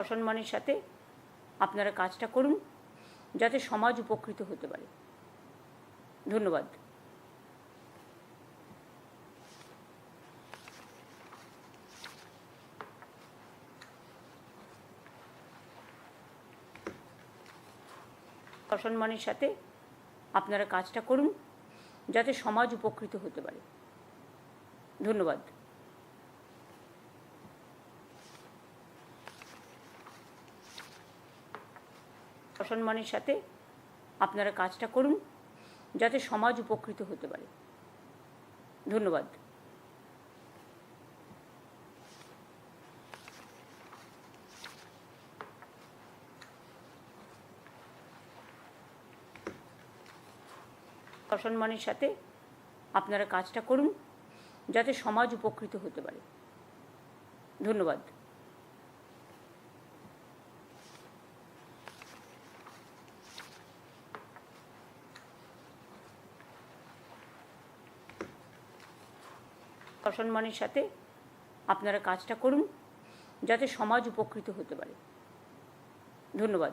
অসম্মানের সাথে আপনারা কাজটা করুন, যাতে সমাজ উপকৃত হতে পারে। ধন্যবাদ। অসম্মানের সাথে আপনারা কাজটা করুন, যাতে সমাজ উপকৃত হতে পারে। ধন্যবাদ। অসম্মানের সাথে আপনারা কাজটা করুন, যাতে সমাজ উপকৃত হতে পারে। ধন্যবাদ। অসম্মানের সাথে আপনারা কাজটা করুন, যাতে সমাজ উপকৃত হতে পারে। ধন্যবাদ। অসম্মানের সাথে আপনারা কাজটা করুন যাতে সমাজ উপকৃত হতে পারে। ধন্যবাদ।